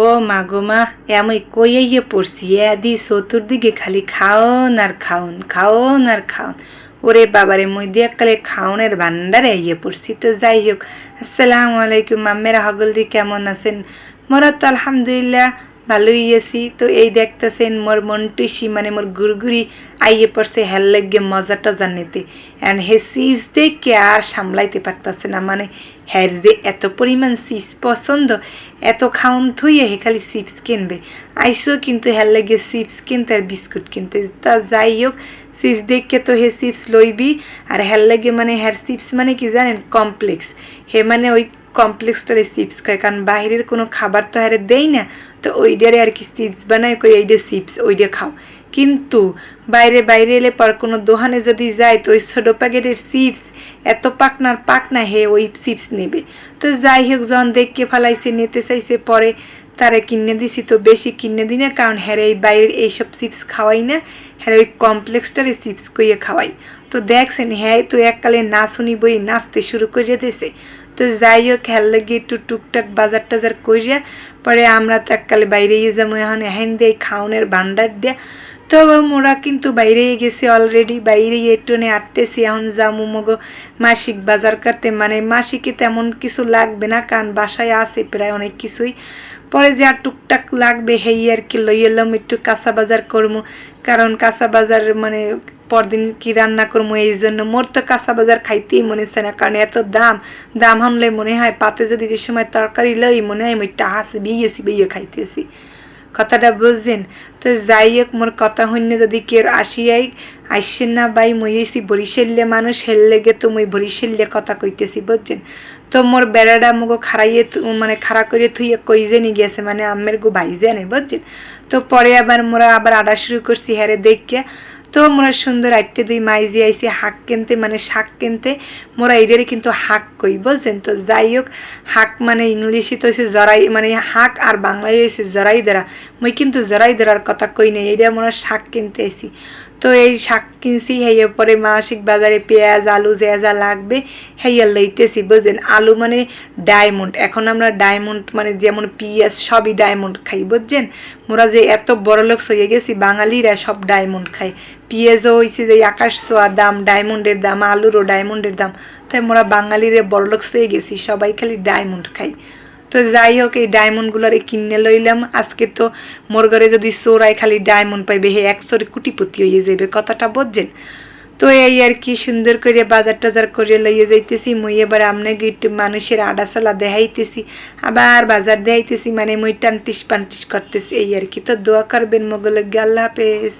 ও মা গো মা আমি কইয়ে পড়ছি এদি চতুর্দিকে খালি খাওন আর খাওন খাওন আর খাওন। ওরে বাবারে মধ্যে দিয়ে কালে খাওনের ভান্ডারে ইয়ে পড়ছি। তো যাই হোক, আসসালামু আলাইকুম, আম্মেরা হগলদি কেমন আছেন? মোরা তো আলহামদুলিল্লাহ ভালোই আছি। তো এই দেখতেছেন মোর মন্টুসি মানে মোর গুরগুরি আইয়ে পড়ছে হেল লাগে মজাটা জানিতে। অ্যান্ড হে চিপস দেখে আর সামলাইতে পারতেছে না। মানে হ্যার যে এত পরিমাণ চিপস পছন্দ, এত খাওন থুইয়ে হে খালি চিপস কিনবে। আইসো কিন্তু হেল লাগে চিপস কিনতে আর বিস্কুট কিনতে। তা যাই হোক, চিপস দেখে তো হে চিপস লইবি। আর হেল লাগে মানে হ্যার চিপস মানে কি জানেন, কমপ্লেক্স। হে মানে ওই কমপ্লেক্সটারে চিপস খায়, কারণ বাইরের কোনো খাবার তো হারে দেই না, তো ওইটারে আর কি চিপস বানায়, কই এইটা চিপস ওইটা খাও। কিন্তু বাইরে বাইরে এলে পর কোনো দোহানে যদি যায়, তো ওই ছোটো প্যাকেটের চিপস এত পাকনার পাকনা, হে, ওই চিপস নেবে। তো যাই হোক যখন দেখকে ফেলাইছে, নিতে চাইছে, পরে তারে কিনে দিছি তো বেশি কিনে দিই না, কারণ হ্যাঁ এই বাইরের এইসব চিপস খাওয়াই না। হ্যাঁ ওই কমপ্লেক্সটার এই চিপস কইয়ে খাওয়াই। তো দেখছেন হ্যাঁ তো এককালে না শুনি বই নাচতে শুরু করে দিয়েছে তো যাই হোক খেয়াল লাগে একটু টুকটাক বাজার টাজার করিয়া পরে আমরা তো এককালে বাইরে যাব এখন, এহেন দিয়ে খাওনের ভান্ডার দিয়া। তো মোরা কিন্তু বাইরে গেছি অলরেডি বাইরে একটুনে আটতেছি। এখন যামু মগো মাসিক বাজার করতে। মানে মাসিকে তেমন কিছু লাগবে না, কারণ বাসায় আছে প্রায় অনেক কিছুই। পরে যা টুকটাক লাগবে, হেই আর কি লই এলাম, একটু কাঁচা বাজার করব কারণ কাঁচা বাজার মানে পরদিন কি রান্না করব এই জন্য মোর তো কাঁচা বাজার খাইতেই মনে হচ্ছে না। কারণ এত দাম দাম হামলে মনে হয় পাতে যদি যে সময় তরকারি লই, মনে হয় আমি টাহাসে বিয়েছি বিয়ে খাইতেছি। কথাটা বুঝছেন? তো যাই হোক, মোর কথা হইন্য যদি কেউ আসিয়াই আসছেন না বাই মই এসি বরিশাল্যে মানুষ হেললে গে তো মই বরিশাল্যে কথা কইতেছি, বুঝছেন? তো মোর বেড়াটা মুগো খারাইয়ে মানে খাড়া করে থুইয়ে কই নিয়ে গেছে মানে আমের গো ভাইজে নেই বুঝছেন? তো পরে আবার মোরা আবার আডা শুরু করছি হ্যারে দেখে তো মোরা সুন্দর আইটে দুই মাইজি আইসি হাক কিনতে মানে শাক কিনতে, মোরা এইটারে কিন্তু হাক কই, বুঝছেন? তো যাই হোক হাক মানে ইংলিশে তো হয়েছে জরাই মানে হাক আর বাংলায় হয়েছে জরাই দ্বারা মই কিন্তু জরাই দ্বারার কথা কই নাই এইটা মোরা শাক কিনতে আইসি। তো এই শাক কিনছি হেয়ে পরে মাসিক বাজারে পেঁয়াজ, আলু যে যা লাগবে হেয়া লইতেছি বুঝলেন আলু মানে ডায়মন্ড, এখন আমরা ডায়মন্ড মানে যেমন পিঁয়াজ সবই ডায়মন্ড খাই, বুঝছেন? মোরা যে এত বড় লোক হয়ে গেছি, বাঙালিরা সব ডায়মন্ড খায়। পিঁয়াজও হয়েছে যে আকাশ ছোঁয়া দাম, ডায়মন্ডের দাম, আলুরও ডায়মন্ডের দাম। তাই মোরা বাঙালিরে বড় লোক হয়ে গেছি, সবাই খালি ডায়মন্ড খাই। তো যাই হোক, এই ডায়মন্ডগুলোরে কিনে লইলাম। আজকে তো মোর ঘরে যদি চোরাই খালি ডায়মন্ড পাইবে, হে একশোরে কুটিপতি হয়ে যাবে কথাটা বুঝছেন? তো এই আর কি সুন্দর করে বাজার টাজার করে লইয়ে যাইতেছি। মুই এবার আপনাকে একটু মানুষের আডাসালা দেখাইতেছি, আবার বাজার দেখাইতেছি মানে মুই টানটিস পান্টিস করতেছি, এই আর কি। তো দোয়া করবেন মগলকে আল্লাহ হাফেজ।